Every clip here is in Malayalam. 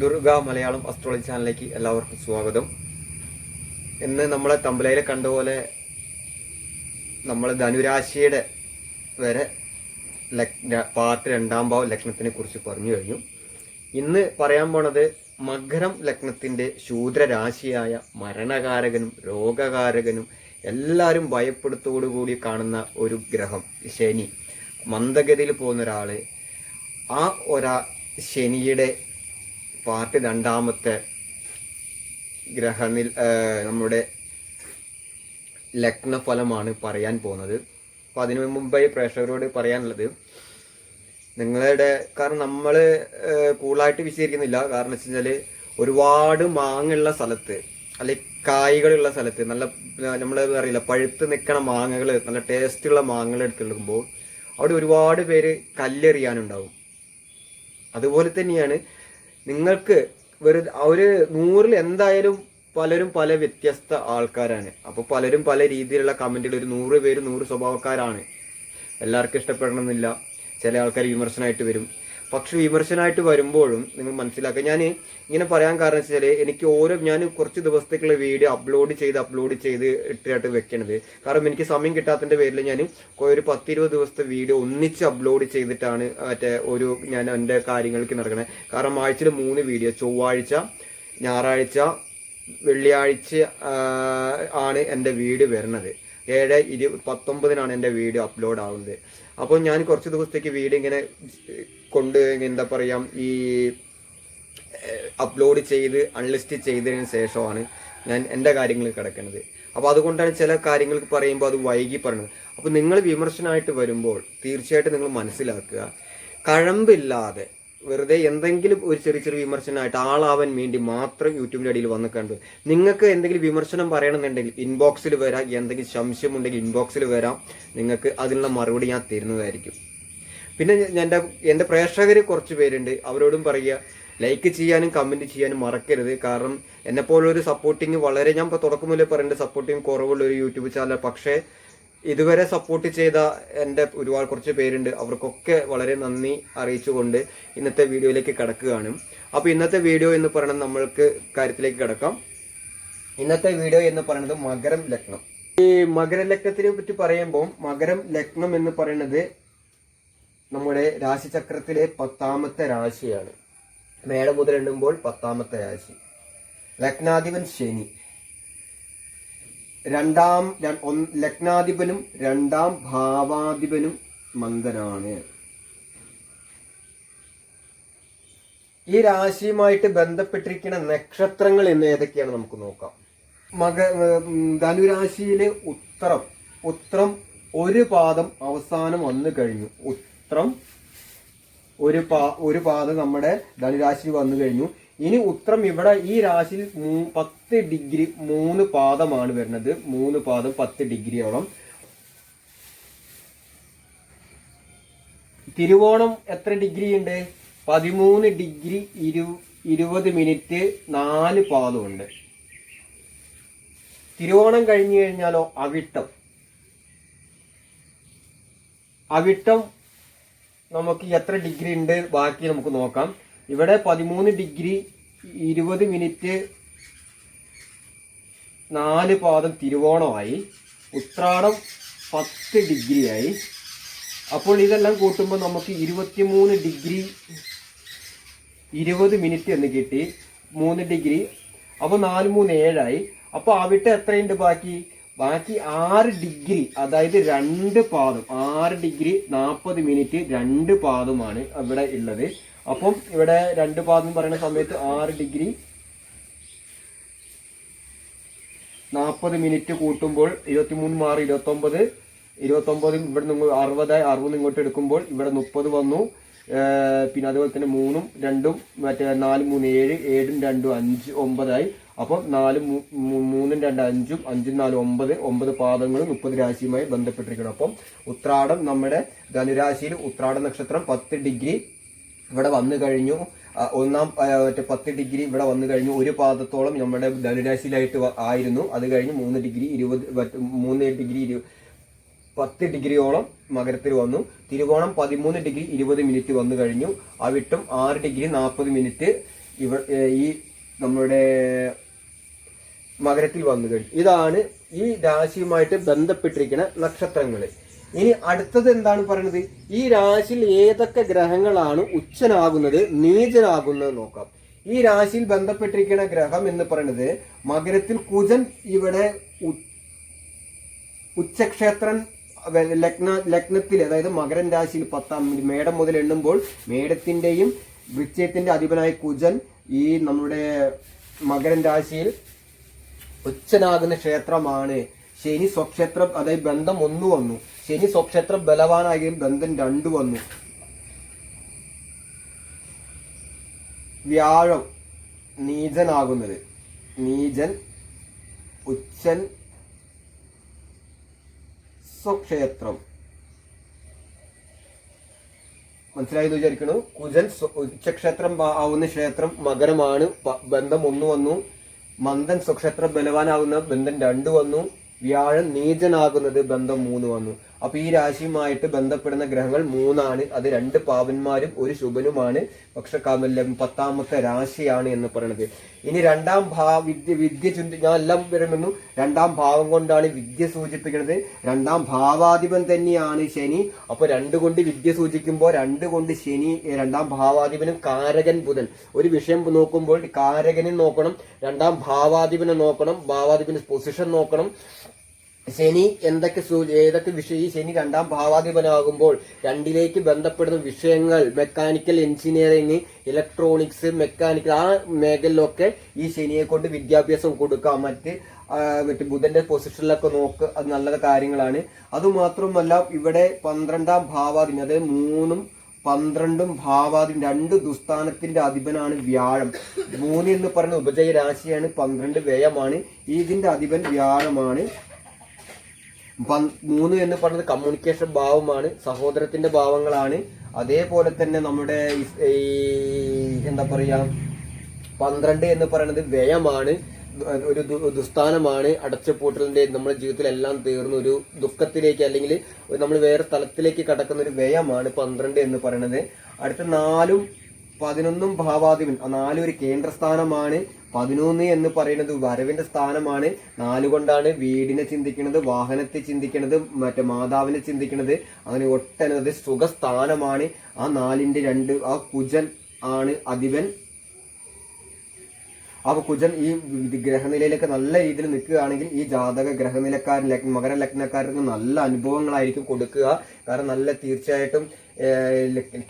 ദുർഗ മലയാളം അസ്ട്രോളജി ചാനലിലേക്ക് എല്ലാവർക്കും സ്വാഗതം. ഇന്ന് നമ്മളെ തമ്പലയിലെ കണ്ട പോലെ നമ്മൾ ധനുരാശിയുടെ വരെ പാർട്ട് രണ്ടാം ഭാവം ലഗ്നത്തിനെ കുറിച്ച് പറഞ്ഞു കഴിഞ്ഞു. ഇന്ന് പറയാൻ പോണത് മകരം ലഗ്നത്തിന്റെ ശൂദ്രരാശിയായ മരണകാരകനും രോഗകാരകനും എല്ലാവരും ഭയപ്പെടുത്തോടുകൂടി കാണുന്ന ഒരു ഗ്രഹം ശനി. മന്ദഗതിയിൽ പോകുന്ന ഒരാൾ ആ ഒരാ ശനിയുടെ പാർട്ട് രണ്ടാമത്തെ ഗ്രഹനിൽ നമ്മുടെ ലഗ്നഫലമാണ് പറയാൻ പോകുന്നത്. അപ്പോൾ അതിനു മുമ്പായി പ്രേക്ഷകരോട് പറയാനുള്ളത് നിങ്ങളുടെ കാരണം നമ്മൾ കൂളായിട്ട് വിശദീകരിക്കുന്നില്ല. കാരണം വെച്ച് കഴിഞ്ഞാൽ ഒരുപാട് മാങ്ങുള്ള സ്ഥലത്ത് അല്ലെങ്കിൽ കായ്കളുള്ള സ്ഥലത്ത് നല്ല നമ്മൾ അറിയില്ല പഴുത്ത് നിൽക്കണ മാങ്ങകൾ നല്ല ടേസ്റ്റുള്ള മാങ്ങകൾ എടുത്തെടുക്കുമ്പോൾ അവിടെ ഒരുപാട് പേര് കല്ലെറിയാനുണ്ടാവും. അതുപോലെ തന്നെയാണ് നിങ്ങൾക്ക് വെറുതെ ഒരു നൂറിൽ എന്തായാലും പലരും പല വ്യത്യസ്ത ആൾക്കാരാണ്. അപ്പോൾ പലരും പല രീതിയിലുള്ള കമന്റുകൾ ഒരു നൂറ് പേര് നൂറ് സ്വഭാവക്കാരാണ്. എല്ലാവർക്കും ഇഷ്ടപ്പെടണമെന്നില്ല. ചില ആൾക്കാർ വിമർശനമായിട്ട് വരും. പക്ഷെ വിമർശനമായിട്ട് വരുമ്പോഴും നിങ്ങൾ മനസ്സിലാക്കുക. ഞാൻ ഇങ്ങനെ പറയാൻ കാരണം വെച്ചാൽ എനിക്ക് ഓരോ ഞാൻ കുറച്ച് ദിവസത്തേക്കുള്ള വീഡിയോ അപ്ലോഡ് ചെയ്ത് അപ്ലോഡ് ചെയ്ത് ഇട്ടിട്ട് വെക്കണത്. കാരണം എനിക്ക് സമയം കിട്ടാത്തതിന്റെ പേരിൽ ഞാൻ ഒരു പത്തിരുപത് ദിവസത്തെ വീഡിയോ ഒന്നിച്ച് അപ്ലോഡ് ചെയ്തിട്ടാണ് മറ്റേ ഒരു ഞാൻ എന്റെ കാര്യങ്ങൾക്ക് നടക്കണത് കാരണം ആഴ്ചയിൽ മൂന്ന് വീഡിയോ ചൊവ്വാഴ്ച ഞായറാഴ്ച വെള്ളിയാഴ്ച ആണ് എന്റെ വീഡിയോ വരുന്നത് ഏഴ് ഇരു പത്തൊമ്പതിനാണ് എന്റെ വീഡിയോ അപ്ലോഡ് ആവുന്നത്. അപ്പോൾ ഞാൻ കുറച്ച് ദിവസത്തേക്ക് വീഡിയോ ഇങ്ങനെ കൊണ്ട് എന്താ പറയുക ഈ അപ്ലോഡ് ചെയ്ത് അൺലിസ്റ്റ് ചെയ്തതിന് ശേഷമാണ് ഞാൻ എന്റെ കാര്യങ്ങൾ കിടക്കുന്നത്. അപ്പോൾ അതുകൊണ്ടാണ് ചില കാര്യങ്ങൾക്ക് പറയുമ്പോൾ അത് വൈകി പറയുന്നത്. അപ്പോൾ നിങ്ങൾ വിമർശനമായിട്ട് വരുമ്പോൾ തീർച്ചയായിട്ടും നിങ്ങൾ മനസ്സിലാക്കുക കഴമ്പില്ലാതെ വെറുതെ എന്തെങ്കിലും ഒരു ചെറിയ ചെറിയ വിമർശനമായിട്ട് ആളാവാൻ വേണ്ടി മാത്രം യൂട്യൂബിന്റെ അടിയിൽ വന്ന് കണ്ടു. നിങ്ങൾക്ക് എന്തെങ്കിലും വിമർശനം പറയണമെന്നുണ്ടെങ്കിൽ ഇൻബോക്സിൽ വരാം. എന്തെങ്കിലും സംശയമുണ്ടെങ്കിൽ ഇൻബോക്സിൽ വരാം. നിങ്ങൾക്ക് അതിനുള്ള മറുപടി ഞാൻ തരുന്നതായിരിക്കും. പിന്നെ എന്റെ എന്റെ പ്രേക്ഷകർ കുറച്ച് പേരുണ്ട്. അവരോടും പറയുക ലൈക്ക് ചെയ്യാനും കമന്റ് ചെയ്യാനും മറക്കരുത്. കാരണം എന്നെപ്പോലൊരു സപ്പോർട്ടിങ് വളരെ ഞാൻ ഇപ്പോൾ തുടക്കം മുതലേ പറയേണ്ട സപ്പോർട്ടിങ് കുറവുള്ള ഒരു യൂട്യൂബ് ചാനൽ പക്ഷേ ഇതുവരെ സപ്പോർട്ട് ചെയ്ത എന്റെ ഒരുപാട് കുറച്ച് പേരുണ്ട്. അവർക്കൊക്കെ വളരെ നന്ദി അറിയിച്ചുകൊണ്ട് ഇന്നത്തെ വീഡിയോയിലേക്ക് കിടക്കുകയാണ്. അപ്പോൾ ഇന്നത്തെ വീഡിയോ എന്ന് പറയുന്നത് നമ്മൾക്ക് കാര്യത്തിലേക്ക് കിടക്കാം. ഇന്നത്തെ വീഡിയോ എന്ന് പറയുന്നത് മകരം ലഗ്നം. ഈ മകര ലഗ്നത്തിനെ പറ്റി പറയുമ്പോൾ മകരം ലഗ്നം എന്ന് പറയുന്നത് നമ്മുടെ രാശിചക്രത്തിലെ പത്താമത്തെ രാശിയാണ്. മേള മുതൽ എണ്ണുമ്പോൾ പത്താമത്തെ രാശി. ലഗ്നാധിപൻ ശനി. രണ്ടാം ലഗ്നാധിപനും രണ്ടാം ഭാവാധിപനും മന്ദനാണ്. ഈ രാശിയുമായിട്ട് ബന്ധപ്പെട്ടിരിക്കുന്ന നക്ഷത്രങ്ങൾ എന്ന് ഏതൊക്കെയാണ് നമുക്ക് നോക്കാം. മക ധനുരാശിയിലെ ഉത്തരം ഉത്തരം ഒരു പാദം അവസാനം വന്നു കഴിഞ്ഞു. ഉത്രം ഒരു പാ ഒരു പാത നമ്മുടെ ധനുരാശിയിൽ വന്നു കഴിഞ്ഞു. ഇനി ഉത്രം ഇവിടെ ഈ രാശിയിൽ പത്ത് ഡിഗ്രി മൂന്ന് പാദമാണ് വരുന്നത്. മൂന്ന് പാദം പത്ത് ഡിഗ്രിയോളം. തിരുവോണം എത്ര ഡിഗ്രി ഉണ്ട്? പതിമൂന്ന് ഡിഗ്രി ഇരു ഇരുപത് മിനിറ്റ് നാല് പാദമുണ്ട്. തിരുവോണം കഴിഞ്ഞു കഴിഞ്ഞാലോ അവിട്ടം. അവിട്ടം നമുക്ക് എത്ര ഡിഗ്രി ഉണ്ട് ബാക്കി നമുക്ക് നോക്കാം. ഇവിടെ പതിമൂന്ന് ഡിഗ്രി ഇരുപത് മിനിറ്റ് നാല് പാദം തിരുവോണമായി. ഉത്രാടം പത്ത് ഡിഗ്രിയായി. അപ്പോൾ ഇതെല്ലാം കൂട്ടുമ്പോൾ നമുക്ക് ഇരുപത്തിമൂന്ന് ഡിഗ്രി ഇരുപത് മിനിറ്റ് എന്ന് കിട്ടി. മൂന്ന് ഡിഗ്രി. അപ്പോൾ നാല് മൂന്ന് ഏഴായി. അപ്പോൾ അവിടെ എത്രയുണ്ട് ബാക്കി? ബാക്കി ആറ് ഡിഗ്രി അതായത് രണ്ട് പാദം ആറ് ഡിഗ്രി നാൽപ്പത് മിനിറ്റ് രണ്ട് പാദമാണ് ഇവിടെ ഉള്ളത്. അപ്പം ഇവിടെ രണ്ട് പാദം പറയുന്ന സമയത്ത് ആറ് ഡിഗ്രി നാൽപ്പത് മിനിറ്റ് കൂട്ടുമ്പോൾ ഇരുപത്തിമൂന്ന് മാറി ഇരുപത്തൊമ്പത് ഇരുപത്തൊമ്പത് ഇവിടെ നിങ്ങൾ അറുപത് അറുപത് ഇങ്ങോട്ട് എടുക്കുമ്പോൾ ഇവിടെ മുപ്പത് വന്നു. പിന്നെ അതുപോലെ തന്നെ മൂന്നും രണ്ടും മറ്റേ നാല് മൂന്ന് ഏഴ് ഏഴും രണ്ടും അഞ്ച് ഒമ്പതായി. അപ്പം നാല് മൂന്നും രണ്ട് അഞ്ചും അഞ്ചും നാലും ഒമ്പത് ഒമ്പത് പാദങ്ങളും മുപ്പത് രാശിയുമായി ബന്ധപ്പെട്ടിരിക്കണം അപ്പം ഉത്രാടം നമ്മുടെ ധനുരാശിയിൽ ഉത്രാട നക്ഷത്രം പത്ത് ഡിഗ്രി ഇവിടെ വന്നു കഴിഞ്ഞു. ഒന്നാം മറ്റേ പത്ത് ഡിഗ്രി ഇവിടെ വന്നു കഴിഞ്ഞു. ഒരു പാദത്തോളം നമ്മുടെ ധനുരാശിയിലായിട്ട് ആയിരുന്നു. അത് കഴിഞ്ഞ് മൂന്ന് ഡിഗ്രി ഇരുപത് മൂന്ന് ഡിഗ്രി ഇരു പത്ത് ഡിഗ്രിയോളം മകരത്തിൽ വന്നു. തിരുവോണം പതിമൂന്ന് ഡിഗ്രി ഇരുപത് മിനിറ്റ് വന്നു കഴിഞ്ഞു. അവിട്ടും ആറ് ഡിഗ്രി നാൽപ്പത് മിനിറ്റ് ഇവ ഈ നമ്മുടെ മകരത്തിൽ വന്നു കഴിഞ്ഞു. ഇതാണ് ഈ രാശിയുമായിട്ട് ബന്ധപ്പെട്ടിരിക്കുന്ന നക്ഷത്രങ്ങൾ. ഇനി അടുത്തത് എന്താണ് പറയുന്നത് ഈ രാശിയിൽ ഏതൊക്കെ ഗ്രഹങ്ങളാണ് ഉച്ചനാകുന്നത് നീചനാകുന്നത് നോക്കാം. ഈ രാശിയിൽ ബന്ധപ്പെട്ടിരിക്കുന്ന ഗ്രഹം എന്ന് പറയുന്നത് മകരത്തിൽ കുജൻ ഇവിടെ ഉച്ചക്ഷേത്രൻ ലഗ്ന ലഗ്നത്തിൽ അതായത് മകരൻ രാശിയിൽ പത്താം മേടം മുതൽ എണ്ണുമ്പോൾ മേടത്തിന്റെയും വൃശ്ചയത്തിന്റെ അധിപനായ കുജൻ ഈ നമ്മുടെ മകരൻ രാശിയിൽ ഉച്ചനാകുന്ന ക്ഷേത്രമാണ്. ശനി സ്വക്ഷേത്രം അതായത് ബന്ധം ഒന്ന് വന്നു. ശനി സ്വക്ഷേത്രം ബലവാനായും ബന്ധം രണ്ട് വന്നു. വ്യാഴം നീചനാകുന്നത്. നീചൻ ഉച്ചൻ സ്വക്ഷേത്രം. മനസ്സിലായെന്ന് വിചാരിക്കണു കുജൻ ഉച്ചക്ഷേത്രം ആവുന്ന ക്ഷേത്രം മകരമാണ്. ബന്ധം ഒന്ന് വന്നു. മന്ദൻ സ്വക്ഷേത്രം ബലവാനാകുന്ന ബന്ധം രണ്ട് വന്നു. വ്യാഴം നീചനാകുന്നത് ബന്ധം മൂന്ന് വന്നു. അപ്പൊ ഈ രാശിയുമായിട്ട് ബന്ധപ്പെടുന്ന ഗ്രഹങ്ങൾ മൂന്നാണ്. അത് രണ്ട് പാവന്മാരും ഒരു ശുഭനുമാണ്. പക്ഷെ കമലം പത്താമത്തെ രാശിയാണ് എന്ന് പറയുന്നത് ഇനി രണ്ടാം ഭാവ വിദ്യ വിദ്യ ചിന്തി ഞാൻ എല്ലാം വരുമെന്നു രണ്ടാം ഭാവം കൊണ്ടാണ് വിദ്യ സൂചിപ്പിക്കുന്നത് രണ്ടാം ഭാവാധിപൻ തന്നെയാണ് ശനി. അപ്പൊ രണ്ട് കൊണ്ട് വിദ്യ സൂചിക്കുമ്പോൾ രണ്ട് കൊണ്ട് ശനി രണ്ടാം ഭാവാധിപനും കാരകൻ ബുധൻ. ഒരു വിഷയം നോക്കുമ്പോൾ കാരകനെ നോക്കണം രണ്ടാം ഭാവാധിപനെ നോക്കണം ഭാവാധിപന്റെ പൊസിഷൻ നോക്കണം. ശനി എന്തൊക്കെ ഏതൊക്കെ വിഷയം ഈ ശനി രണ്ടാം ഭാവാധിപനാകുമ്പോൾ രണ്ടിലേക്ക് ബന്ധപ്പെടുന്ന വിഷയങ്ങൾ മെക്കാനിക്കൽ എഞ്ചിനീയറിംഗ് ഇലക്ട്രോണിക്സ് മെക്കാനിക്കൽ ആ മേഖലയിലൊക്കെ ഈ ശനിയെ കൊണ്ട് വിദ്യാഭ്യാസം കൊടുക്കാം. മറ്റ് മറ്റ് ബുധന്റെ പൊസിഷനിലൊക്കെ നോക്ക് അത് നല്ല കാര്യങ്ങളാണ്. അതുമാത്രമല്ല ഇവിടെ പന്ത്രണ്ടാം ഭാവാധിപൻ അതായത് മൂന്നും പന്ത്രണ്ടും ഭാവാദി രണ്ട് ദുസ്ഥാനത്തിന്റെ അധിപനാണ് വ്യാഴം. മൂന്ന് എന്ന് പറയുന്ന ഉപജയ രാശിയാണ് പന്ത്രണ്ട് വ്യയമാണ്. ഇതിന്റെ അധിപൻ വ്യാഴമാണ്. മൂന്ന് എന്ന് പറയുന്നത് കമ്മ്യൂണിക്കേഷൻ ഭാവമാണ് സഹോദരത്തിന്റെ ഭാവങ്ങളാണ്. അതേപോലെ തന്നെ നമ്മുടെ ഈ എന്താ പറയാ പന്ത്രണ്ട് എന്ന് പറയുന്നത് വ്യയമാണ് ഒരു ദുസ്ഥാനമാണ് അടച്ചുപൂട്ടലിന്റെ നമ്മുടെ ജീവിതത്തിൽ എല്ലാം തീർന്ന ഒരു ദുഃഖത്തിലേക്ക് അല്ലെങ്കിൽ നമ്മൾ വേറെ തലത്തിലേക്ക് കടക്കുന്ന ഒരു വ്യയമാണ് പന്ത്രണ്ട് എന്ന് പറയുന്നത്. അടുത്ത നാലും പതിനൊന്നും ഭാവാധിപൻ നാലും ഒരു കേന്ദ്രസ്ഥാനമാണ്. പതിനൊന്ന് എന്ന് പറയുന്നത് വരവിന്റെ സ്ഥാനമാണ്. നാലുകൊണ്ടാണ് വീടിനെ ചിന്തിക്കുന്നത് വാഹനത്തെ ചിന്തിക്കുന്നത് മറ്റേ മാതാവിനെ ചിന്തിക്കുന്നത്. അങ്ങനെ ഒട്ടനവധി സുഖസ്ഥാനമാണ്. ആ നാലിന്റെ രണ്ട് ആ കുജൻ ആണ് അധിപൻ. അപ്പൊ കുജൻ ഈ ഗ്രഹനിലയിലൊക്കെ നല്ല രീതിയിൽ നിൽക്കുകയാണെങ്കിൽ ഈ ജാതക ഗ്രഹനിലക്കാരൻ മകര ലഗ്നക്കാർക്ക് നല്ല അനുഭവങ്ങളായിരിക്കും കൊടുക്കുക. കാരണം നല്ല തീർച്ചയായിട്ടും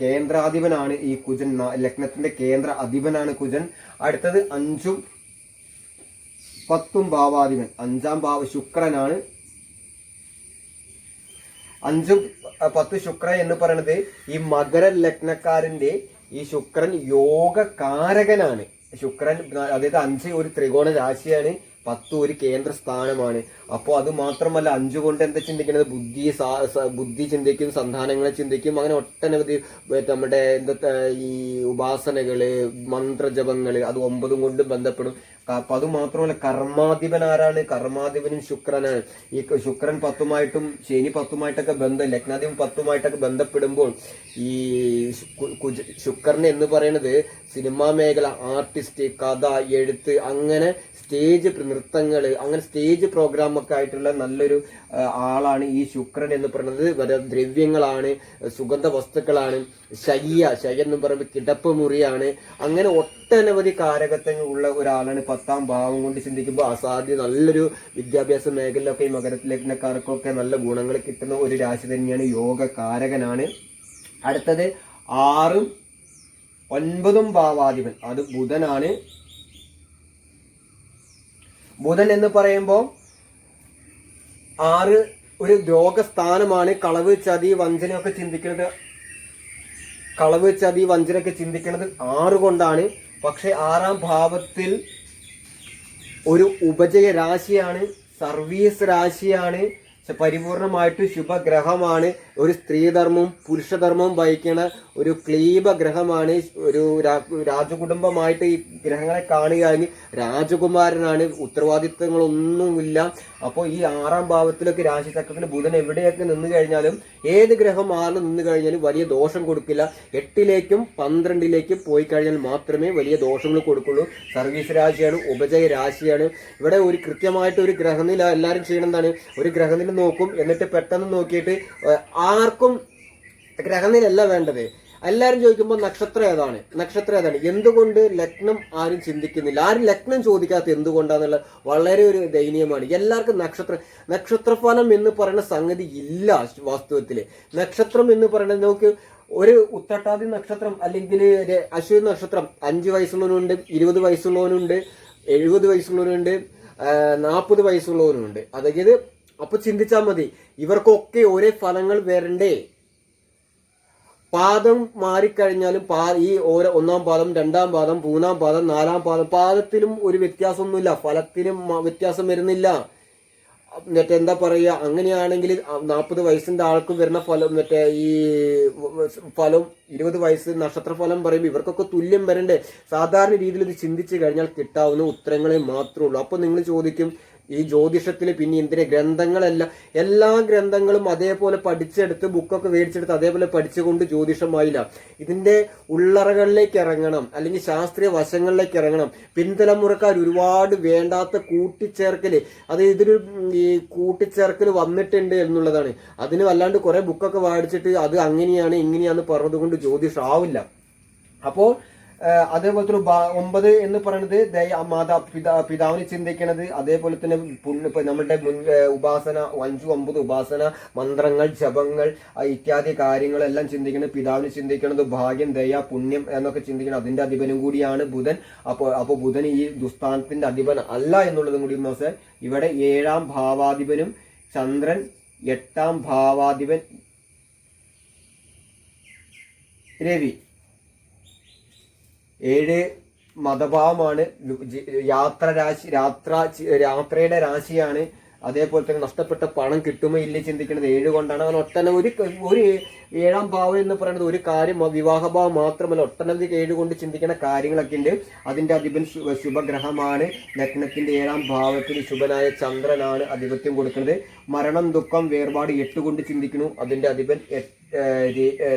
കേന്ദ്രാധിപനാണ് ഈ കുജൻ. ലഗ്നത്തിന്റെ കേന്ദ്ര അധിപനാണ് കുജൻ. അടുത്തത് അഞ്ചും പത്തും ഭാവാധിപൻ. അഞ്ചാം ഭാവ ശുക്രനാണ്. അഞ്ചും പത്ത് ശുക്ര എന്ന് പറയുന്നത് ഈ മകര ലഗ്നക്കാരന്റെ ഈ ശുക്രൻ യോഗകാരകനാണ് ശുക്രൻ അതായത് അഞ്ച് ഒരു ത്രികോണ രാശിയാണ്. പത്ത് ഒരു കേന്ദ്ര സ്ഥാനമാണ് അപ്പോൾ അത് മാത്രമല്ല അഞ്ചു കൊണ്ട് എന്താ ചിന്തിക്കുന്നത് ബുദ്ധി ബുദ്ധി ചിന്തിക്കും സന്താനങ്ങളെ ചിന്തിക്കും അങ്ങനെ ഒട്ടനവധി നമ്മുടെ എന്താ ഈ ഉപാസനകൾ മന്ത്രജപങ്ങൾ അത് ഒമ്പതും കൊണ്ട് ബന്ധപ്പെടും. അപ്പം അത് മാത്രമല്ല കർമാധിപൻ ആരാണ്? കർമാധിപനും ശുക്രനാണ്. ഈ ശുക്രൻ പത്തുമായിട്ടും ശനി പത്തുമായിട്ടൊക്കെ ബന്ധം ലഗ്നാധിപൻ പത്തുമായിട്ടൊക്കെ ബന്ധപ്പെടുമ്പോൾ ഈ ശുക്രൻ എന്ന് പറയുന്നത് സിനിമാ മേഖല ആർട്ടിസ്റ്റ് കഥ എഴുത്ത് അങ്ങനെ സ്റ്റേജ് നൃത്തങ്ങൾ അങ്ങനെ സ്റ്റേജ് പ്രോഗ്രാം ഒക്കെ ആയിട്ടുള്ള നല്ലൊരു ആളാണ് ഈ ശുക്രൻ എന്ന് പറയുന്നത്. വരെ ദ്രവ്യങ്ങളാണ് സുഗന്ധ വസ്തുക്കളാണ് ശയ്യ ശയ്യ എന്ന് പറയുമ്പോൾ കിടപ്പ് മുറിയാണ് അങ്ങനെ ഒട്ടനവധി കാരകത്വങ്ങൾ ഉള്ള ഒരാളാണ് പത്താം ഭാവം കൊണ്ട് ചിന്തിക്കുമ്പോൾ അസാധ്യ നല്ലൊരു വിദ്യാഭ്യാസ മേഖലയിലൊക്കെ ഈ മകരത്തിലേക്കാർക്കൊക്കെ നല്ല ഗുണങ്ങൾ കിട്ടുന്ന ഒരു രാശി തന്നെയാണ് യോഗ കാരകനാണ്. അടുത്തത് ആറും ഒൻപതും ഭാവാധിപൻ. അത് ബുധനാണ്. ബുധൻ എന്ന് പറയുമ്പോൾ ആറ് ഒരു രോഗസ്ഥാനമാണ് കളവ് ചതി വഞ്ചനയൊക്കെ ചിന്തിക്കുന്നത്. കളവ് ചതി വഞ്ചനയൊക്കെ ചിന്തിക്കുന്നത് ആറ് കൊണ്ടാണ്. പക്ഷെ ആറാം ഭാവത്തിൽ ഒരു ഉപജയ രാശിയാണ് സർവീസ് രാശിയാണ്. പരിപൂർണമായിട്ട് ശുഭഗ്രഹമാണ്. ഒരു സ്ത്രീധർമ്മവും പുരുഷധർമ്മവും വഹിക്കുന്ന ഒരു ക്ലീബ ഗ്രഹമാണ് ഒരു രാജകുടുംബമായിട്ട് ഈ ഗ്രഹങ്ങളെ കാണുകയാണെങ്കിൽ രാജകുമാരനാണ്. ഉത്തരവാദിത്തങ്ങളൊന്നുമില്ല അപ്പോൾ ഈ ആറാം ഭാവത്തിലൊക്കെ രാശിചക്രത്തിൽ ബുധൻ എവിടെയൊക്കെ നിന്ന് കഴിഞ്ഞാലും ഏത് ഗ്രഹം മാറി നിന്ന് കഴിഞ്ഞാലും വലിയ ദോഷം കൊടുക്കില്ല. എട്ടിലേക്കും പന്ത്രണ്ടിലേക്കും പോയി കഴിഞ്ഞാൽ മാത്രമേ വലിയ ദോഷങ്ങൾ കൊടുക്കുള്ളൂ. സർവീസ് രാശിയാണ് ഉപജയ രാശിയാണ്. ഇവിടെ ഒരു കൃത്യമായിട്ട് ഒരു ഗ്രഹനില എല്ലാവരും ചെയ്യണം എന്താണ് ഒരു ഗ്രഹനില നോക്കും എന്നിട്ട് പെട്ടെന്ന് നോക്കിയിട്ട് ഏഹ്, ആർക്കും ഗ്രഹനിലല്ല വേണ്ടത്. എല്ലാവരും ചോദിക്കുമ്പോൾ നക്ഷത്രം ഏതാണ്? നക്ഷത്രം ഏതാണ്? എന്തുകൊണ്ട് ലഗ്നം ആരും ചിന്തിക്കുന്നില്ല? ആരും ലഗ്നം ചോദിക്കാത്ത എന്തുകൊണ്ടാന്നുള്ള വളരെ ഒരു ദയനീയമാണ്. എല്ലാവർക്കും നക്ഷത്രം നക്ഷത്രഫലം എന്ന് പറയുന്ന സംഗതി ഇല്ല വാസ്തവത്തിൽ നക്ഷത്രം എന്ന് പറയുന്നത് നമുക്ക് ഒരു ഉത്തട്ടാതി നക്ഷത്രം അല്ലെങ്കിൽ അശ്വതി നക്ഷത്രം അഞ്ച് വയസ്സുള്ളവനുണ്ട് ഇരുപത് വയസ്സുള്ളവനുണ്ട് എഴുപത് വയസ്സുള്ളവനുണ്ട് നാൽപ്പത് വയസ്സുള്ളവനുണ്ട്. അതായത് അപ്പൊ ചിന്തിച്ചാൽ മതി. ഇവർക്കൊക്കെ ഒരേ ഫലങ്ങൾ വരണ്ടേ? പാദം മാറിക്കഴിഞ്ഞാലും പാ ഈ ഓരോ ഒന്നാം പാദം രണ്ടാം പാദം മൂന്നാം പാദം നാലാം പാദം പാദത്തിലും ഒരു വ്യത്യാസമൊന്നുമില്ല. ഫലത്തിലും വ്യത്യാസം വരുന്നില്ല. മറ്റേ എന്താ പറയുക അങ്ങനെയാണെങ്കിൽ നാൽപ്പത് വയസ്സിന്റെ ആൾക്ക് വരുന്ന ഫലം മറ്റേ ഈ ഫലം ഇരുപത് വയസ്സ് നക്ഷത്ര ഫലം പറയുമ്പോൾ ഇവർക്കൊക്കെ തുല്യം വരണ്ടേ? സാധാരണ രീതിയിൽ ഇത് ചിന്തിച്ചു കഴിഞ്ഞാൽ കിട്ടാവുന്ന ഉത്തരങ്ങളെ മാത്രമേ ഉള്ളൂ. അപ്പൊ നിങ്ങൾ ചോദിക്കും ഈ ജ്യോതിഷത്തിൽ പിന്നെ എന്തിനെ ഗ്രന്ഥങ്ങളെല്ലാം എല്ലാ ഗ്രന്ഥങ്ങളും അതേപോലെ പഠിച്ചെടുത്ത് ബുക്കൊക്കെ മേടിച്ചെടുത്ത് അതേപോലെ പഠിച്ചുകൊണ്ട് ജ്യോതിഷമായില്ല. ഇതിന്റെ ഉള്ളറകളിലേക്ക് ഇറങ്ങണം അല്ലെങ്കിൽ ശാസ്ത്രീയ വശങ്ങളിലേക്ക് ഇറങ്ങണം. പിൻതലമുറക്കാർ ഒരുപാട് വേണ്ടാത്ത കൂട്ടിച്ചേർക്കൽ അത് ഇതൊരു ഈ കൂട്ടിച്ചേർക്കൽ വന്നിട്ടുണ്ട് എന്നുള്ളതാണ്. അതിന് വല്ലാണ്ട് കുറെ ബുക്കൊക്കെ വായിച്ചിട്ട് അത് അങ്ങനെയാണ് ഇങ്ങനെയാന്ന് പറഞ്ഞതുകൊണ്ട് ജ്യോതിഷാവില്ല. അപ്പോൾ അതേപോലത്തെ ഒരു ഒമ്പത് എന്ന് പറയുന്നത് ദയ മാതാ പിതാ പിതാവിനെ ചിന്തിക്കണത്. അതേപോലെ തന്നെ നമ്മുടെ മുൻ ഉപാസന അഞ്ചു ഒമ്പത് ഉപാസന മന്ത്രങ്ങൾ ജപങ്ങൾ ഇത്യാദി കാര്യങ്ങളെല്ലാം ചിന്തിക്കുന്നത് പിതാവിനെ ചിന്തിക്കുന്നത് ഭാഗ്യം ദയ പുണ്യം എന്നൊക്കെ ചിന്തിക്കണം. അതിന്റെ അധിപനും കൂടിയാണ് ബുധൻ. അപ്പോൾ അപ്പോൾ ബുധൻ ഈ ദുസ്ഥാനത്തിന്റെ അധിപൻ അല്ല എന്നുള്ളതും കൂടി മനസ്സിലായി ഇവിടെ ഏഴാം ഭാവാധിപനും ചന്ദ്രൻ എട്ടാം ഭാവാധിപൻ രവി. ഏഴ് മതഭാവമാണ്. യാത്ര രാശി യാത്ര യാത്രയുടെ രാശിയാണ്. അതേപോലെ തന്നെ നഷ്ടപ്പെട്ട പണം കിട്ടുമോ ഇല്ലേ ചിന്തിക്കുന്നത് ഏഴ് കൊണ്ടാണ്. അവൻ ഒട്ടനവധി ഒരു ഏഴാം ഭാവം എന്ന് പറയുന്നത് ഒരു കാര്യം വിവാഹഭാവം മാത്രമല്ല ഒട്ടനവധി ഏഴ് കൊണ്ട് ചിന്തിക്കുന്ന കാര്യങ്ങളൊക്കെ ഉണ്ട്. അതിന്റെ അധിപൻ ശുഭഗ്രഹമാണ്. ലഗ്നത്തിന്റെ ഏഴാം ഭാവത്തിൽ ശുഭനായ ചന്ദ്രനാണ് ആധിപത്യം കൊടുക്കുന്നത്. മരണം ദുഃഖം വേർപാട് എട്ട് കൊണ്ട് ചിന്തിക്കുന്നു. അതിന്റെ അധിപൻ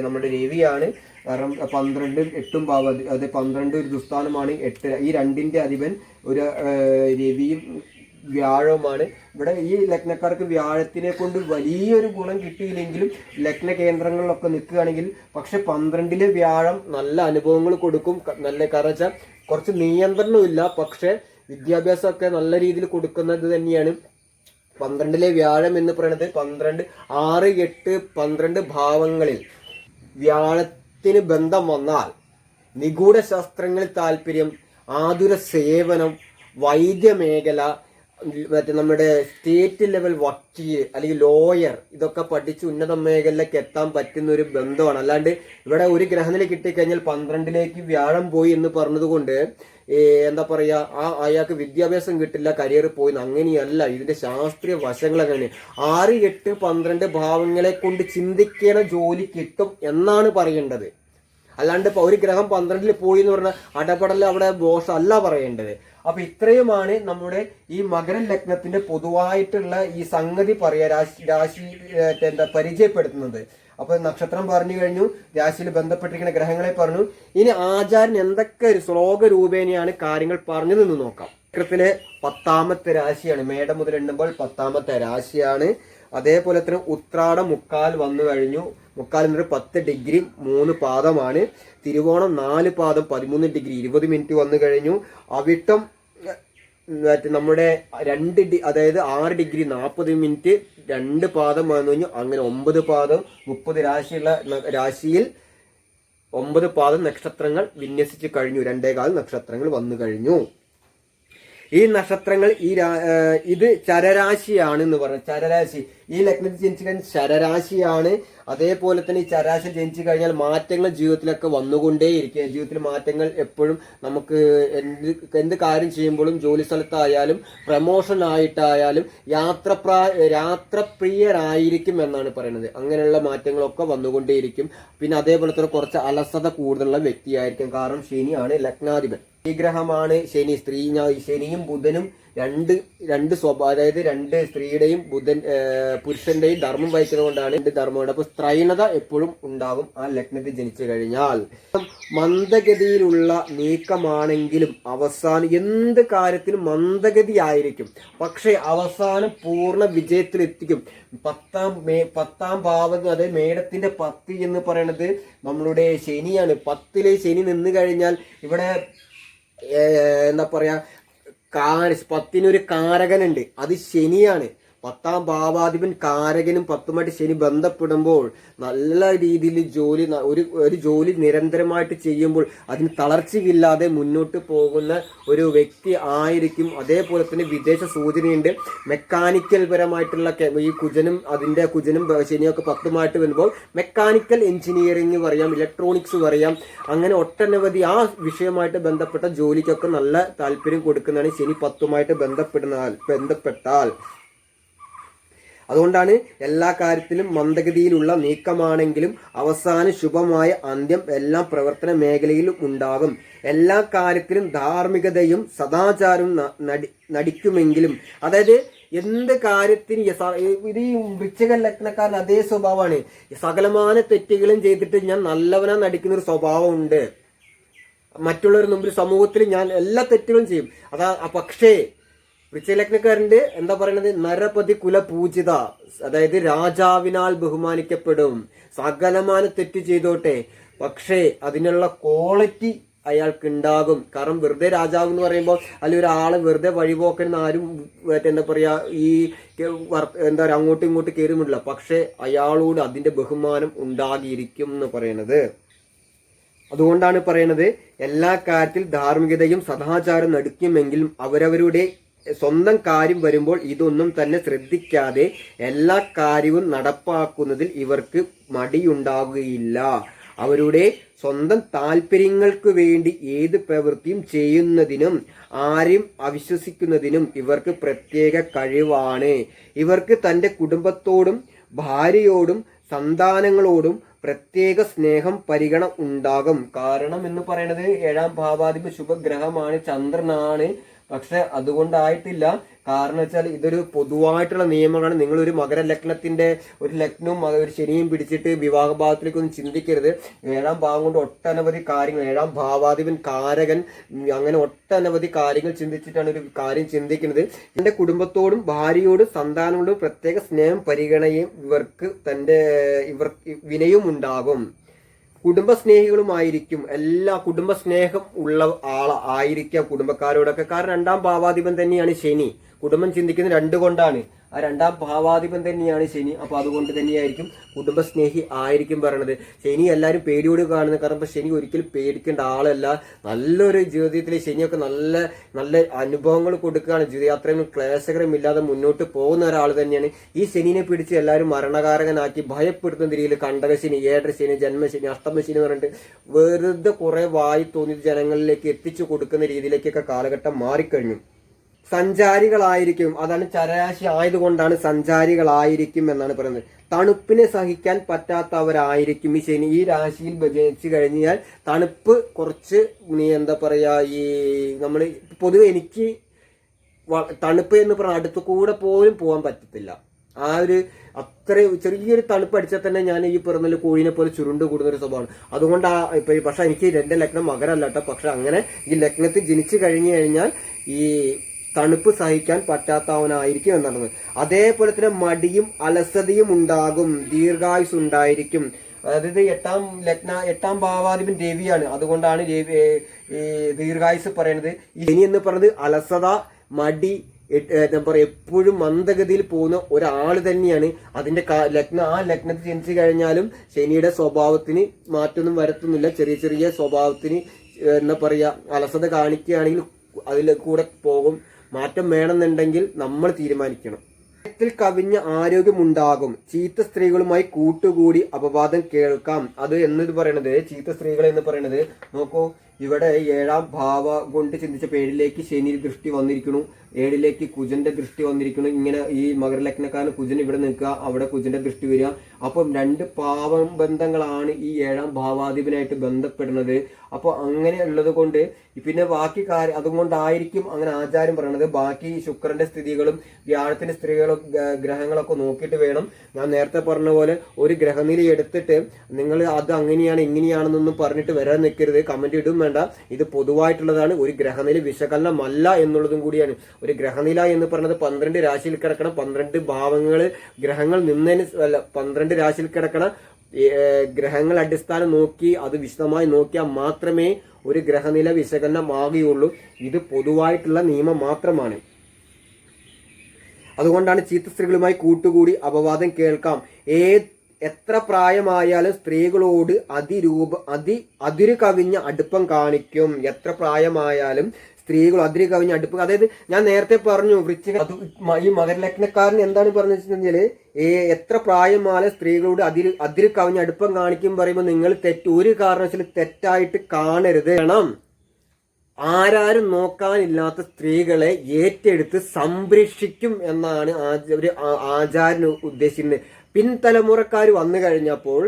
നമ്മുടെ രവിയാണ്. കാരണം പന്ത്രണ്ടും എട്ടും ഭാവ അത് പന്ത്രണ്ട് ഒരു ദുസ്ഥാനമാണ് എട്ട്. ഈ രണ്ടിന്റെ അധിപൻ ഒരു രവിയും വ്യാഴവുമാണ്. ഇവിടെ ഈ ലഗ്നക്കാർക്ക് വ്യാഴത്തിനെ കൊണ്ട് വലിയൊരു ഗുണം കിട്ടിയില്ലെങ്കിലും ലഗ്ന കേന്ദ്രങ്ങളിലൊക്കെ നിൽക്കുകയാണെങ്കിൽ പക്ഷെ പന്ത്രണ്ടിലെ വ്യാഴം നല്ല അനുഭവങ്ങൾ കൊടുക്കും. നല്ല കാരണം വെച്ചാൽ കുറച്ച് നിയന്ത്രണമില്ല പക്ഷെ വിദ്യാഭ്യാസമൊക്കെ നല്ല രീതിയിൽ കൊടുക്കുന്നത് തന്നെയാണ്. പന്ത്രണ്ടിലെ വ്യാഴം എന്ന് പറയുന്നത് പന്ത്രണ്ട് ആറ് എട്ട് പന്ത്രണ്ട് ഭാവങ്ങളിൽ വ്യാഴത്തിന് ബന്ധം വന്നാൽ നിഗൂഢ ശാസ്ത്രങ്ങളിൽ താല്പര്യം ആതുര സേവനം വൈദ്യമേഖല മറ്റേ നമ്മുടെ സ്റ്റേറ്റ് ലെവൽ വക്കീൽ അല്ലെങ്കിൽ ലോയർ ഇതൊക്കെ പഠിച്ച് ഉന്നത മേഖലയിലേക്ക് എത്താൻ പറ്റുന്ന ഒരു ബന്ധമാണ്. അല്ലാണ്ട് ഇവിടെ ഒരു ഗ്രഹനില കിട്ടിക്കഴിഞ്ഞാൽ പന്ത്രണ്ടിലേക്ക് വ്യാഴം പോയി എന്ന് പറഞ്ഞതുകൊണ്ട് എന്താ പറയാ ആ അയാൾക്ക് വിദ്യാഭ്യാസം കിട്ടില്ല കരിയർ പോയി അങ്ങനെയല്ല ഇതിന്റെ ശാസ്ത്രീയ വശങ്ങളൊക്കെ ആറ് എട്ട് പന്ത്രണ്ട് ഭാവങ്ങളെ കൊണ്ട് ചിന്തിക്കണ ജോലി കിട്ടും എന്നാണ് പറയേണ്ടത്. അല്ലാണ്ട് ഇപ്പൊ ഒരു ഗ്രഹം പന്ത്രണ്ടിൽ പോയി എന്ന് പറഞ്ഞാൽ അടപടൽ അവിടെ ദോഷം അല്ല പറയേണ്ടത്. അപ്പൊ ഇത്രയുമാണ് നമ്മുടെ ഈ മകര ലഗ്നത്തിന്റെ പൊതുവായിട്ടുള്ള ഈ സംഗതി പറയാ രാശി രാശി എന്താ പരിചയപ്പെടുത്തുന്നത്. അപ്പൊ നക്ഷത്രം പറഞ്ഞു കഴിഞ്ഞു രാശിയിൽ ബന്ധപ്പെട്ടിരിക്കുന്ന ഗ്രഹങ്ങളെ പറഞ്ഞു. ഇനി ആചാര്യൻ എന്തൊക്കെ ഒരു ശ്ലോക രൂപേണയാണ് കാര്യങ്ങൾ പറഞ്ഞതെന്ന് നോക്കാം. ചക്രത്തിലെ പത്താമത്തെ രാശിയാണ്. മേടം മുതൽ എണ്ണുമ്പോൾ പത്താമത്തെ രാശിയാണ്. അതേപോലെ തന്നെ ഉത്രാടം മുക്കാൽ വന്നു കഴിഞ്ഞു. മുക്കാൽ എന്നൊരു പത്ത് ഡിഗ്രി മൂന്ന് പാദമാണ്. തിരുവോണം നാല് പാദം പതിമൂന്ന് ഡിഗ്രി ഇരുപത് മിനിറ്റ് വന്നു കഴിഞ്ഞു. അവിട്ടം മറ്റേ നമ്മുടെ രണ്ട് ഡി അതായത് ആറ് ഡിഗ്രി നാൽപ്പത് മിനിറ്റ് രണ്ട് പാദം വന്നു കഴിഞ്ഞു അങ്ങനെ ഒമ്പത് പാദം മുപ്പത് രാശിയുള്ള രാശിയിൽ ഒമ്പത് പാദം നക്ഷത്രങ്ങൾ വിന്യസിച്ച് കഴിഞ്ഞു. രണ്ടേകാൽ നക്ഷത്രങ്ങൾ വന്നു കഴിഞ്ഞു. ഈ നക്ഷത്രങ്ങൾ ഈ ഇത് ചരരാശിയാണ് എന്ന് പറഞ്ഞു. ചരരാശി. ഈ ലഗ്നത്തിൽ ജനിച്ചു കഴിഞ്ഞാൽ ചരരാശിയാണ്. അതേപോലെ തന്നെ ഈ ചരാശി ജനിച്ചു കഴിഞ്ഞാൽ മാറ്റങ്ങൾ ജീവിതത്തിലൊക്കെ വന്നുകൊണ്ടേയിരിക്കുക ജീവിതത്തിൽ മാറ്റങ്ങൾ എപ്പോഴും നമുക്ക് എന്ത് എന്ത് കാര്യം ചെയ്യുമ്പോഴും ജോലി സ്ഥലത്തായാലും പ്രമോഷൻ ആയിട്ടായാലും യാത്ര യാത്രപ്രിയരായിരിക്കും എന്നാണ് പറയുന്നത്. അങ്ങനെയുള്ള മാറ്റങ്ങളൊക്കെ വന്നുകൊണ്ടേയിരിക്കും. പിന്നെ അതേപോലെ തന്നെ കുറച്ച് അലസത കൂടുതലുള്ള വ്യക്തിയായിരിക്കും. കാരണം ശനിയാണ് ലഗ്നാധിപൻ. ഗ്രഹമാണ് ശനി. സ്ത്രീ ശനിയും ബുധനും രണ്ട് രണ്ട് സ്വഭാവ അതായത് രണ്ട് സ്ത്രീയുടെയും ബുധൻ പുരുഷന്റെയും ധർമ്മം വഹിക്കുന്നതുകൊണ്ടാണ് രണ്ട് ധർമ്മമുണ്ട് അപ്പൊ സ്ത്രൈണത എപ്പോഴും ഉണ്ടാകും ആ ലഗ്നത്തിൽ ജനിച്ചു കഴിഞ്ഞാൽ. മന്ദഗതിയിലുള്ള നീക്കമാണെങ്കിലും അവസാനം എന്ത് കാര്യത്തിലും മന്ദഗതി ആയിരിക്കും പക്ഷെ അവസാനം പൂർണ വിജയത്തിലെത്തിക്കും പത്താം മേ പത്താം ഭാവം അതായത് മേടത്തിന്റെ പത്ത് എന്ന് പറയുന്നത് നമ്മളുടെ ശനിയാണ്. പത്തിലെ ശനി നിന്ന് കഴിഞ്ഞാൽ ഇവിടെ എന്താ പറയാ കാര പത്തിനൊരു കാരകനുണ്ട്. അത് ശനിയാണ്. പത്താം ഭാവാധിപൻ കാരകനും പത്തുമായിട്ട് ശനി ബന്ധപ്പെടുമ്പോൾ നല്ല രീതിയിൽ ജോലി ഒരു ഒരു ജോലി നിരന്തരമായിട്ട് ചെയ്യുമ്പോൾ അതിന് തളർച്ചയില്ലാതെ മുന്നോട്ട് പോകുന്ന ഒരു വ്യക്തി ആയിരിക്കും. അതേപോലെ തന്നെ വിദേശ സൂചനയുണ്ട്. മെക്കാനിക്കൽ പരമായിട്ടുള്ള ഈ കുജനും അതിന്റെ കുജനും ശനിയൊക്കെ പത്തുമായിട്ട് വരുമ്പോൾ മെക്കാനിക്കൽ എഞ്ചിനീയറിംഗ് പറയാം ഇലക്ട്രോണിക്സ് പറയാം. അങ്ങനെ ഒട്ടനവധി ആ വിഷയമായിട്ട് ബന്ധപ്പെട്ട ജോലിക്കൊക്കെ നല്ല താല്പര്യം കൊടുക്കുന്നതാണ് ശനി പത്തുമായിട്ട് ബന്ധപ്പെടുന്ന ബന്ധപ്പെട്ടാൽ. അതുകൊണ്ടാണ് എല്ലാ കാര്യത്തിലും മന്ദഗതിയിലുള്ള നീക്കമാണെങ്കിലും അവസാന ശുഭമായ അന്ത്യം എല്ലാ പ്രവർത്തന മേഖലയിലും ഉണ്ടാകും. എല്ലാ കാര്യത്തിലും ധാർമ്മികതയും സദാചാരവും നടിക്കുമെങ്കിലും അതായത് എന്ത് കാര്യത്തിന് ഇത് ഈ വൃശ്ചിക ലഗ്നക്കാരൻ അതേ സ്വഭാവമാണ്. സകലമാന തെറ്റുകളും ചെയ്തിട്ട് ഞാൻ നല്ലവനാ നടിക്കുന്ന ഒരു സ്വഭാവമുണ്ട്. മറ്റുള്ളവരുടെ മുമ്പിൽ സമൂഹത്തിൽ ഞാൻ എല്ലാ തെറ്റുകളും ചെയ്യും. അതാ പക്ഷേ വൃശ്ചലഗ്നക്കാരന്റെ എന്താ പറയുന്നത് നരപതി കുലപൂജിത അതായത് രാജാവിനാൽ ബഹുമാനിക്കപ്പെടും. സകലമാന തെറ്റ് ചെയ്തോട്ടെ. പക്ഷേ അതിനുള്ള ക്വാളിറ്റി അയാൾക്ക് ഉണ്ടാകും കാരണം വെറുതെ രാജാവ് എന്ന് പറയുമ്പോൾ അല്ലെങ്കിൽ ഒരാളെ വെറുതെ വഴിപോക്കൻ ആരും എന്താ പറയാ ഈ എന്താ പറയുക അങ്ങോട്ടും ഇങ്ങോട്ടും കയറുമില്ല പക്ഷേ അയാളോട് അതിന്റെ ബഹുമാനം ഉണ്ടാകിയിരിക്കും എന്ന് പറയുന്നത് അതുകൊണ്ടാണ് പറയുന്നത് എല്ലാ കാര്യത്തിൽ ധാർമ്മികതയും സദാചാരം നടുക്കുമെങ്കിലും അവരവരുടെ സ്വന്തം കാര്യം വരുമ്പോൾ ഇതൊന്നും തന്നെ ശ്രദ്ധിക്കാതെ എല്ലാ കാര്യവും നടപ്പാക്കുന്നതിൽ ഇവർക്ക് മടിയുണ്ടാകുകയില്ല. അവരുടെ സ്വന്തം താല്പര്യങ്ങൾക്ക് വേണ്ടി ഏത് പ്രവൃത്തിയും ചെയ്യുന്നതിനും ആരും അവിശ്വസിക്കുന്നതിനും ഇവർക്ക് പ്രത്യേക കഴിവാണ്. ഇവർക്ക് തന്റെ കുടുംബത്തോടും ഭാര്യയോടും സന്താനങ്ങളോടും പ്രത്യേക സ്നേഹം പരിഗണ ഉണ്ടാകും. കാരണം എന്ന് പറയുന്നത് ഏഴാം ഭാവാധിപ ശുഭഗ്രഹമാണ് ചന്ദ്രനാണ്. പക്ഷെ അതുകൊണ്ടായിട്ടില്ല. കാരണം വെച്ചാൽ ഇതൊരു പൊതുവായിട്ടുള്ള നിയമമാണ് നിങ്ങൾ ഒരു മകര ലഗ്നത്തിന്റെ ഒരു ലഗ്നവും ഒരു ശനിയും പിടിച്ചിട്ട് വിവാഹ ഭാവത്തിലേക്കൊന്നും ചിന്തിക്കരുത്. ഏഴാം ഭാവം കൊണ്ട് ഒട്ടനവധി കാര്യങ്ങൾ ഏഴാം ഭാവാധിപൻ കാരകൻ അങ്ങനെ ഒട്ടനവധി കാര്യങ്ങൾ ചിന്തിച്ചിട്ടാണ് ഒരു കാര്യം ചിന്തിക്കുന്നത്. എന്റെ കുടുംബത്തോടും ഭാര്യയോടും സന്താനങ്ങളോടും പ്രത്യേക സ്നേഹം പരിഗണയും ഇവർക്ക് തന്റെ ഇവർ വിനയും ഉണ്ടാകും കുടുംബസ്നേഹികളുമായിരിക്കും. എല്ലാ കുടുംബസ്നേഹം ഉള്ള ആള ആയിരിക്കാം കുടുംബക്കാരോടൊക്കെ. കാരണം രണ്ടാം ഭാവാധിപൻ തന്നെയാണ് ശനി. കുടുംബം ചിന്തിക്കുന്നത് രണ്ട് കൊണ്ടാണ് ആ രണ്ടാം ഭാവാധിപൻ തന്നെയാണ് ശനി. അപ്പൊ അതുകൊണ്ട് തന്നെയായിരിക്കും കുടുംബസ്നേഹി ആയിരിക്കും പറയണത്. ശനി എല്ലാവരും പേടിയോട് കാണുന്നത് കാരണം ശനി ഒരിക്കലും പേടിക്കേണ്ട ആളല്ല. നല്ലൊരു ജീവിതത്തിൽ ശനിയൊക്കെ നല്ല നല്ല അനുഭവങ്ങൾ കൊടുക്കുകയാണ്. ജീവിതയാത്രയും ക്ലേശകരം ഇല്ലാതെ മുന്നോട്ട് പോകുന്ന ഒരാൾ തന്നെയാണ്. ഈ ശനിനെ പിടിച്ച് എല്ലാവരും മരണകാരകനാക്കി ഭയപ്പെടുത്തുന്ന രീതിയിൽ കണ്ടകശനി ഏഴര ശനി ജന്മശനി അഷ്ടമശനി എന്ന് പറഞ്ഞിട്ട് വെറുതെ കുറെ വായി തോന്നി ജനങ്ങളിലേക്ക് എത്തിച്ചു കൊടുക്കുന്ന രീതിയിലേക്കൊക്കെ കാലഘട്ടം മാറിക്കഴിഞ്ഞു. സഞ്ചാരികളായിരിക്കും. അതാണ് ചരരാശി ആയതുകൊണ്ടാണ് സഞ്ചാരികളായിരിക്കും എന്നാണ് പറയുന്നത്. തണുപ്പിനെ സഹിക്കാൻ പറ്റാത്തവരായിരിക്കും ഈ ശനി. ഈ രാശിയിൽ ജനിച്ചു കഴിഞ്ഞാൽ തണുപ്പ് കുറച്ച് നീ എന്താ പറയാ ഈ നമ്മൾ പൊതുവെ എനിക്ക് തണുപ്പ് എന്ന് പറഞ്ഞാൽ അടുത്ത് കൂടെ പോലും പോകാൻ പറ്റത്തില്ല. ആ ഒരു അത്ര ചെറിയൊരു തണുപ്പ് അടിച്ചാൽ തന്നെ ഞാൻ ഈ പറഞ്ഞ കോഴിനെ പോലെ ചുരുണ്ട് കൂടുന്ന ഒരു സ്വഭാവമാണ്. അതുകൊണ്ട് ആ ഇപ്പൊ പക്ഷെ എനിക്ക് എന്റെ ലഗ്നം മകരല്ല കേട്ടോ. പക്ഷെ അങ്ങനെ ഈ ലഗ്നത്തിൽ ജനിച്ചു കഴിഞ്ഞു കഴിഞ്ഞാൽ ഈ തണുപ്പ് സഹിക്കാൻ പറ്റാത്തവനായിരിക്കും എന്നാണ് അതേപോലെ തന്നെ മടിയും അലസതയും ഉണ്ടാകും ദീർഘായുസ് ഉണ്ടായിരിക്കും. അതായത് എട്ടാം ലഗ്ന എട്ടാം ഭാവാധിപൻ രവിയാണ്. അതുകൊണ്ടാണ് രവി ഈ ദീർഘായുസ് പറയുന്നത്. ഇനി എന്ന് പറയുന്നത് അലസത മടി എന്താ പറയുക എപ്പോഴും മന്ദഗതിയിൽ പോകുന്ന ഒരാൾ തന്നെയാണ്. അതിന്റെ ലഗ്ന ആ ലഗ്നത്തിൽ ജനിച്ചു കഴിഞ്ഞാലും ശനിയുടെ സ്വഭാവത്തിന് മാറ്റമൊന്നും വരുത്തുന്നില്ല. ചെറിയ ചെറിയ സ്വഭാവത്തിന് എന്താ പറയുക അലസത കാണിക്കുകയാണെങ്കിൽ അതിൽ കൂടെ പോകും. മാറ്റം വേണമെന്നുണ്ടെങ്കിൽ നമ്മൾ തീരുമാനിക്കണം. ത്തിൽ കവിഞ്ഞ ആരോഗ്യമുണ്ടാകും. ചീത്ത സ്ത്രീകളുമായി കൂട്ടുകൂടി അപവാദം കേൾക്കാം. അത് എന്നത് പറയണത് ചീത്ത സ്ത്രീകൾ എന്ന് പറയണത് നോക്കൂ ഇവിടെ ഏഴാം ഭാവ കൊണ്ട് ചിന്തിച്ചപ്പോൾ ഏഴിലേക്ക് ശനി ദൃഷ്ടി വന്നിരിക്കുന്നു. ഏഴിലേക്ക് കുജന്റെ ദൃഷ്ടി വന്നിരിക്കുന്നു. ഇങ്ങനെ ഈ മകരലഗ്നക്കാരൻ കുജൻ ഇവിടെ നിൽക്കുക അവിടെ കുജന്റെ ദൃഷ്ടി വരിക. അപ്പം രണ്ട് പാവം ബന്ധങ്ങളാണ് ഈ ഏഴാം ഭാവാധിപനായിട്ട് ബന്ധപ്പെടുന്നത്. അപ്പോൾ അങ്ങനെ ഉള്ളത് കൊണ്ട് പിന്നെ ബാക്കി കാര്യം അതുകൊണ്ടായിരിക്കും അങ്ങനെ ആചാരം പറയണത്. ബാക്കി ശുക്രന്റെ സ്ഥിതികളും വ്യാഴത്തിന്റെ സ്ത്രീകളും ഗ്രഹങ്ങളൊക്കെ നോക്കിയിട്ട് വേണം. ഞാൻ നേരത്തെ പറഞ്ഞ പോലെ ഒരു ഗ്രഹനില എടുത്തിട്ട് നിങ്ങൾ അത് അങ്ങനെയാണ് ഇങ്ങനെയാണെന്നൊന്നും പറഞ്ഞിട്ട് വരാൻ നിൽക്കരുത്. കമന്റ് ഇടും വേണ്ട. ഇത് പൊതുവായിട്ടുള്ളതാണ്. ഒരു ഗ്രഹനില വിശകലനമല്ല എന്നുള്ളതും കൂടിയാണ്. ഒരു ഗ്രഹനില എന്ന് പറയുന്നത് പന്ത്രണ്ട് രാശിയിൽ കിടക്കണം. പന്ത്രണ്ട് ഭാവങ്ങൾ ഗ്രഹങ്ങൾ നിന്നതിന് അല്ല പന്ത്രണ്ട് രാശിയിൽ കിടക്കണ. ഗ്രഹങ്ങൾ അടിസ്ഥാനം നോക്കി അത് വിശദമായി നോക്കിയാൽ മാത്രമേ ഒരു ഗ്രഹനില വിശകലനം വിശകലനമാകുകയുള്ളൂ. ഇത് പൊതുവായിട്ടുള്ള നിയമം മാത്രമാണ്. അതുകൊണ്ടാണ് ചീത്ത സ്ത്രീകളുമായി കൂട്ടുകൂടി അപവാദം കേൾക്കാം. ഏ എത്ര പ്രായമായാലും സ്ത്രീകളോട് അതിരൂപ അതി അതിര് കവിഞ്ഞ അടുപ്പം കാണിക്കും. എത്ര പ്രായമായാലും സ്ത്രീകൾ അതിര് കവിഞ്ഞ അടുപ്പം അതായത് ഞാൻ നേരത്തെ പറഞ്ഞു വൃശ്ചിക ഈ മകരലഗ്നക്കാരൻ എന്താണ് പറഞ്ഞു വെച്ചിട്ടുണ്ടെങ്കിൽ ഏ എത്ര പ്രായമായാലും സ്ത്രീകളോട് അതിര് അതിര് കവിഞ്ഞ അടുപ്പം കാണിക്കും പറയുമ്പോൾ നിങ്ങൾ തെറ്റ് ഒരു കാരണവശാലും തെറ്റായിട്ട് കാണരുത്. കാരണം ആരാരും നോക്കാനില്ലാത്ത സ്ത്രീകളെ ഏറ്റെടുത്ത് സംരക്ഷിക്കും എന്നാണ് ഒരു ആചാരൻ ഉദ്ദേശിക്കുന്നത് പിൻതലമുറക്കാർ വന്നു കഴിഞ്ഞപ്പോൾ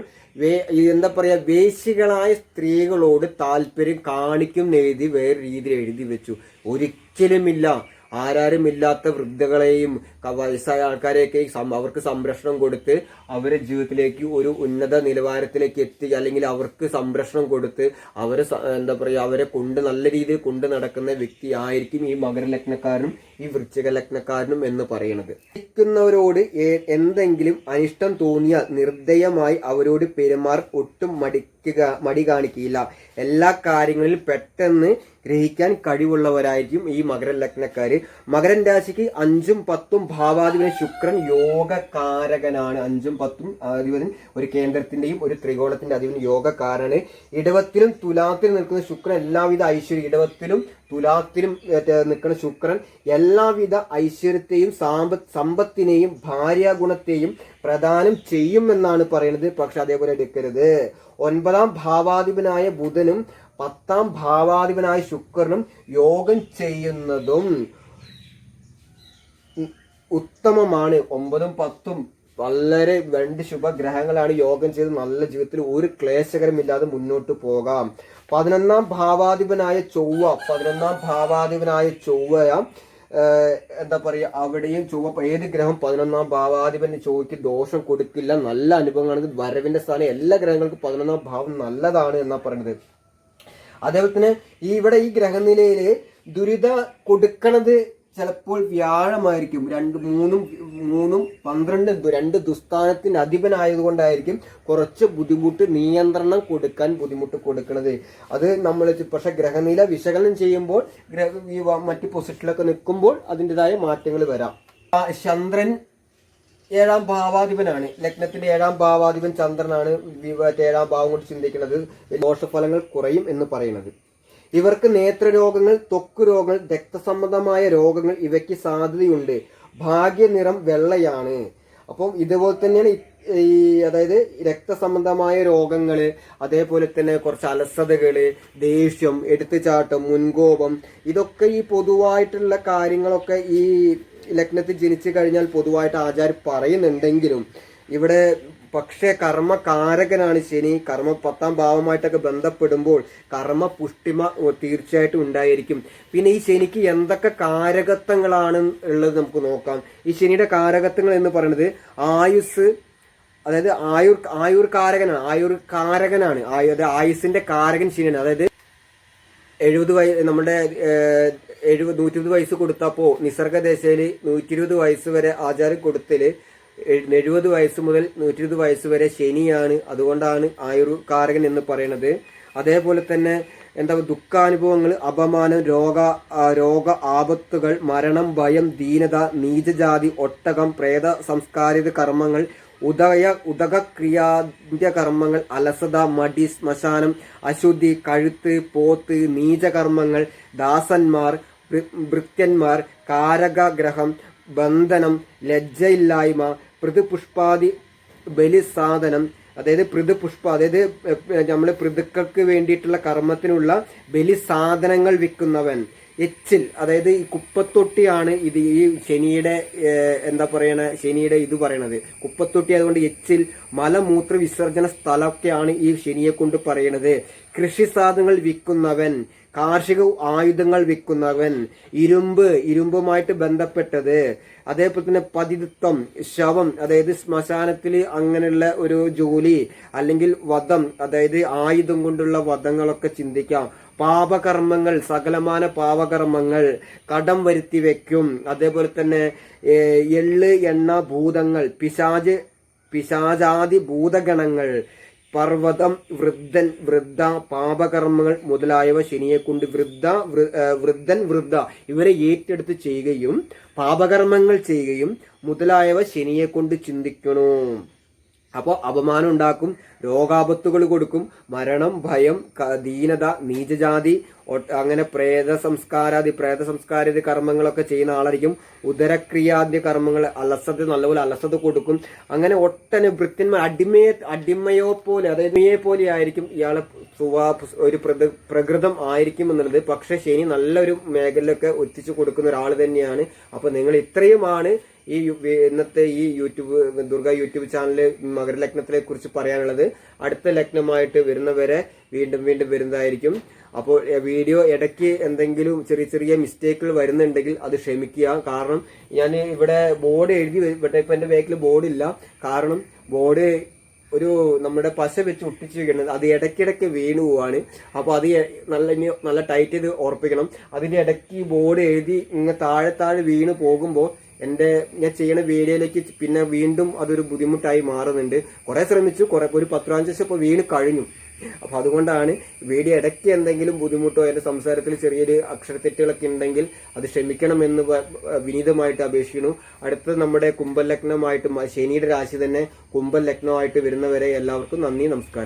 എന്താ പറയുക വേശികളായ സ്ത്രീകളോട് താല്പര്യം കാണിക്കും എഴുതി വേറെ രീതിയിൽ എഴുതി വെച്ചു. ഒരിക്കലുമില്ല. ആരാരുമില്ലാത്ത വൃദ്ധകളെയും വയസ്സായ ആൾക്കാരെയൊക്കെ അവർക്ക് സംരക്ഷണം കൊടുത്ത് അവരെ ജീവിതത്തിലേക്ക് ഒരു ഉന്നത നിലവാരത്തിലേക്ക് എത്തി അല്ലെങ്കിൽ അവർക്ക് സംരക്ഷണം കൊടുത്ത് അവരെ എന്താ പറയുക അവരെ കൊണ്ട് നല്ല രീതിയിൽ കൊണ്ട് നടക്കുന്ന വ്യക്തി ആയിരിക്കും ഈ മകരലഗ്നക്കാരനും ഈ വൃശ്ചിക ലഗ്നക്കാരനും എന്ന് പറയുന്നത് ഇരിക്കുന്നവരോട് എന്തെങ്കിലും അനിഷ്ടം തോന്നിയാൽ നിർദ്ദയമായി അവരോട് പെരുമാർ ഒട്ടും മടിക്കുക മടി കാണിക്കുകയില്ല എല്ലാ കാര്യങ്ങളിലും പെട്ടെന്ന് ഗ്രഹിക്കാൻ കഴിവുള്ളവരായിരിക്കും ഈ മകര ലഗ്നക്കാർ മകരൻ രാശിക്ക് അഞ്ചും പത്തും ഭാവാധിപൻ ശുക്രൻ യോഗകാരകനാണ് അഞ്ചും പത്തും അധിപൻ ഒരു കേന്ദ്രത്തിന്റെയും ഒരു ത്രികോണത്തിന്റെ അധിപൻ യോഗക്കാരാണ്. ഇടവത്തിലും തുലാത്തിലും നിൽക്കുന്ന ശുക്രൻ എല്ലാവിധ ഐശ്വര്യം ഇടവത്തിലും തുലാത്തിലും നിൽക്കുന്ന ശുക്രൻ എല്ലാവിധ ഐശ്വര്യത്തെയും സാമ്പ സമ്പത്തിനെയും ഭാര്യാഗുണത്തെയും പ്രദാനം ചെയ്യുമെന്നാണ് പറയുന്നത്. പക്ഷെ അതേപോലെ എടുക്കരുത്. ഒൻപതാം ഭാവാധിപനായ ബുധനും പത്താം ഭാവാധിപനായ ശുക്രനും യോഗം ചെയ്യുന്നതും ഉത്തമമാണ്. ഒമ്പതും പത്തും വളരെ രണ്ട് ശുഭഗ്രഹങ്ങളാണ് യോഗം ചെയ്ത് നല്ല ജീവിതത്തിൽ ഒരു ക്ലേശകരമില്ലാതെ മുന്നോട്ട് പോകാം. പതിനൊന്നാം ഭാവാധിപനായ ചൊവ്വ പതിനൊന്നാം ഭാവാധിപനായ ചൊവ്വ എന്താ പറയുക അവിടെയും ചൊവ്വ ഏത് ഗ്രഹം പതിനൊന്നാം ഭാവാധിപന് ചൊവ്വയ്ക്ക് ദോഷം കൊടുക്കില്ല നല്ല അനുഭവമാണ് വരവിന്റെ സ്ഥാനം എല്ലാ ഗ്രഹങ്ങൾക്കും പതിനൊന്നാം ഭാവം നല്ലതാണ് എന്നാ പറയുന്നത്. അതേപോലെ തന്നെ ഈ ഇവിടെ ഈ ഗ്രഹനിലയിൽ ദുരിത കൊടുക്കണത് ചിലപ്പോൾ വ്യാഴമായിരിക്കും. രണ്ട് മൂന്നും മൂന്നും പന്ത്രണ്ട് രണ്ട് ദുസ്ഥാനത്തിന് അധിപനായതുകൊണ്ടായിരിക്കും കുറച്ച് ബുദ്ധിമുട്ട് നിയന്ത്രണം കൊടുക്കാൻ ബുദ്ധിമുട്ട് കൊടുക്കുന്നത്. അത് നമ്മൾ പക്ഷെ ഗ്രഹനില വിശകലനം ചെയ്യുമ്പോൾ ഗ്രഹ മറ്റ് പൊസിഷനിലൊക്കെ നിൽക്കുമ്പോൾ അതിന്റെതായ മാറ്റങ്ങൾ വരാം. ചന്ദ്രൻ ഏഴാം ഭാവാധിപനാണ്. ലഗ്നത്തിന്റെ ഏഴാം ഭാവാധിപൻ ചന്ദ്രനാണ്. ഏഴാം ഭാവം കൊണ്ട് ചിന്തിക്കുന്നത്. ദോഷഫലങ്ങൾ കുറയും എന്ന് പറയുന്നത്. ഇവർക്ക് നേത്രരോഗങ്ങൾ ത്വക്ക് രോഗങ്ങൾ രക്തസംബന്ധമായ രോഗങ്ങൾ ഇവയ്ക്ക് സാധ്യതയുണ്ട്. ഭാഗ്യനിറം വെള്ളയാണ്. അപ്പം ഇതുപോലെ തന്നെയാണ് ഈ- അതായത് രക്തസംബന്ധമായ രോഗങ്ങൾ അതേപോലെ തന്നെ കുറച്ച് അലസതകൾ ദേഷ്യം എടുത്തുചാട്ടം മുൻകോപം ഇതൊക്കെ ഈ പൊതുവായിട്ടുള്ള കാര്യങ്ങളൊക്കെ ഈ ലഗ്നത്തിൽ ജനിച്ചു കഴിഞ്ഞാൽ പൊതുവായിട്ട് ആചാര്യം പറയുന്നുണ്ടെങ്കിലും ഇവിടെ പക്ഷേ കർമ്മകാരകനാണ് ശനി. കർമ്മ പത്താം ഭാവമായിട്ടൊക്കെ ബന്ധപ്പെടുമ്പോൾ കർമ്മ പുഷ്ടിമ തീർച്ചയായിട്ടും ഉണ്ടായിരിക്കും. പിന്നെ ഈ ശനിക്ക് എന്തൊക്കെ കാരകത്വങ്ങളാണ് ഉള്ളത് നമുക്ക് നോക്കാം. ഈ ശനിയുടെ കാരകത്വങ്ങൾ എന്ന് പറയുന്നത് ആയുസ് അതായത് ആയുർ ആയുർ കാരകനാണ് ആയുർ കാരകനാണ് അതായത് ആയുസിന്റെ കാരകൻ ശനിയാണ്. അതായത് എഴുപത് വയ നമ്മുടെ എഴുപത് നൂറ്റി ഇരുപത് വയസ്സ് കൊടുത്തപ്പോ നിസർഗദശയിൽ നൂറ്റി ഇരുപത് വയസ്സ് വരെ ആചാരം കൊടുത്തൽ എഴുപത് വയസ്സ് മുതൽ നൂറ്റി ഇരുപത് വയസ്സ് വരെ ശനിയാണ്. അതുകൊണ്ടാണ് ആയുർകാരകൻ എന്ന് പറയുന്നത് അതേപോലെ തന്നെ എന്താ ദുഃഖാനുഭവങ്ങൾ അപമാനം രോഗ രോഗ ആപത്തുകൾ മരണം ഭയം ദീനത നീചജാതി ഒട്ടകം പ്രേത സംസ്കാരിത കർമ്മങ്ങൾ ഉദയ ഉദകക്രിയാന്ത്യ കർമ്മങ്ങൾ അലസത മടി ശ്മശാനം അശുദ്ധി കഴുത്ത് പോത്ത് നീചകർമ്മങ്ങൾ ദാസന്മാർ ഭൃത്യന്മാർ കാരകഗ്രഹം ബന്ധനം ലജ്ജയില്ലായ്മ പൃഥുപുഷ്പാദി ബലിസാധനം. അതായത് പൃഥുപുഷ്പ അതായത് നമ്മൾ പൃഥുക്കൾക്ക് വേണ്ടിയിട്ടുള്ള കർമ്മത്തിനുള്ള ബലിസാധനങ്ങൾ വിൽക്കുന്നവൻ. എച്ചിൽ അതായത് ഈ കുപ്പത്തൊട്ടിയാണ് ഇത് ഈ ശനിയുടെ എന്താ പറയണ ശനിയുടെ ഇത് പറയണത്. കുപ്പത്തൊട്ടി അതുകൊണ്ട് എച്ചിൽ മലമൂത്ര വിസർജന സ്ഥലമൊക്കെയാണ് ഈ ശനിയെ കൊണ്ട് പറയണത്. കൃഷി സാധനങ്ങൾ വിൽക്കുന്നവൻ കാർഷിക ആയുധങ്ങൾ വിൽക്കുന്നവൻ ഇരുമ്പ് ഇരുമ്പുമായിട്ട് ബന്ധപ്പെട്ടത്. അതേപോലെ തന്നെ പതിത്വം ശവം അതായത് ശ്മശാനത്തിൽ അങ്ങനെയുള്ള ഒരു ജോലി അല്ലെങ്കിൽ വധം അതായത് ആയുധം കൊണ്ടുള്ള വധങ്ങളൊക്കെ ചിന്തിക്കാം. പാപകർമ്മങ്ങൾ സകലമാന പാപകർമ്മങ്ങൾ കടം വരുത്തി വെക്കും. അതേപോലെ തന്നെ എള്ള് എണ്ണ ഭൂതങ്ങൾ പിശാജ് പിശാചാതി ഭൂതഗണങ്ങൾ പർവതം വൃദ്ധൻ വൃദ്ധ പാപകർമ്മങ്ങൾ മുതലായവ ശനിയെ കൊണ്ട് വൃദ്ധ വൃദ്ധൻ വൃദ്ധ ഇവരെ ഏറ്റെടുത്ത് ചെയ്യുകയും പാപകർമ്മങ്ങൾ ചെയ്യുകയും മുതലായവ ശനിയെ കൊണ്ട് ചിന്തിക്കണു? അപ്പോൾ അപമാനം ഉണ്ടാക്കും രോഗാപത്തുകൾ കൊടുക്കും മരണം ഭയം ദീനത നീചജാതി അങ്ങനെ പ്രേത സംസ്കാരാദി പ്രേത സംസ്കാരാദി കർമ്മങ്ങളൊക്കെ ചെയ്യുന്ന ആളായിരിക്കും. ഉദരക്രിയാദ്യ കർമ്മങ്ങൾ അലസത നല്ലപോലെ അലസത കൊടുക്കും. അങ്ങനെ ഒട്ടനെ ഭൃത്യന്മാർ അടിമയെ അടിമയോ പോലെ അതായത് പോലെ ആയിരിക്കും ഇയാളെ സുവാ ഒരു പ്രകൃതം ആയിരിക്കും എന്നുള്ളത്. പക്ഷെ ശനി നല്ലൊരു മേഖലയിലൊക്കെ ഒത്തിച്ചു കൊടുക്കുന്ന ഒരാൾ തന്നെയാണ്. അപ്പൊ നിങ്ങൾ ഇത്രയുമാണ് ഈ ഇന്നത്തെ ഈ യൂട്യൂബ് ദുർഗ യൂട്യൂബ് ചാനൽ മകരലഗ്നത്തിനെ കുറിച്ച് പറയാനുള്ളത് അടുത്ത ലഗ്നമായിട്ട് വരുന്നവരെ വീണ്ടും വീണ്ടും വരുന്നതായിരിക്കും. അപ്പോൾ വീഡിയോ ഇടയ്ക്ക് എന്തെങ്കിലും ചെറിയ ചെറിയ മിസ്റ്റേക്കുകൾ വരുന്നുണ്ടെങ്കിൽ അത് ക്ഷമിക്കുക. കാരണം ഞാൻ ഇവിടെ ബോർഡ് എഴുതി ഇവിടെ ഇപ്പം എന്റെ ബാക്കിൽ ബോർഡില്ല കാരണം ബോർഡ് ഒരു നമ്മുടെ പശ വെച്ച് ഒട്ടിച്ചു വെക്കുന്നത് അത് ഇടയ്ക്കിടയ്ക്ക് വീണു പോവാണ്. അപ്പോൾ അത് നല്ല ഇനി നല്ല ടൈറ്റ് ചെയ്ത് ഉറപ്പിക്കണം. അതിന്റെ ഇടയ്ക്ക് ബോർഡ് എഴുതി ഇങ്ങനെ താഴെ താഴെ വീണ് പോകുമ്പോൾ എന്റെ ഞാൻ ചെയ്യണ വീഡിയോയിലേക്ക് പിന്നെ വീണ്ടും അതൊരു ബുദ്ധിമുട്ടായി മാറുന്നുണ്ട്. കുറേ ശ്രമിച്ചു കുറെ ഒരു പത്രാഞ്ച് ദിവസം ഇപ്പോൾ വീണ് കഴിഞ്ഞു. അപ്പോൾ അതുകൊണ്ടാണ് വീഡിയോ ഇടയ്ക്ക് എന്തെങ്കിലും ബുദ്ധിമുട്ടോ എന്റെ സംസാരത്തിൽ ചെറിയൊരു അക്ഷരത്തെറ്റുകളൊക്കെ ഉണ്ടെങ്കിൽ അത് ക്ഷമിക്കണമെന്ന് വിനീതമായിട്ട് അപേക്ഷിക്കുന്നു. അടുത്ത നമ്മുടെ കുംഭലഗ്നമായിട്ട് ശനിയുടെ രാശി തന്നെ കുംഭലഗ്നമായിട്ട് വരുന്നവരെ എല്ലാവർക്കും നന്ദി നമസ്കാരം.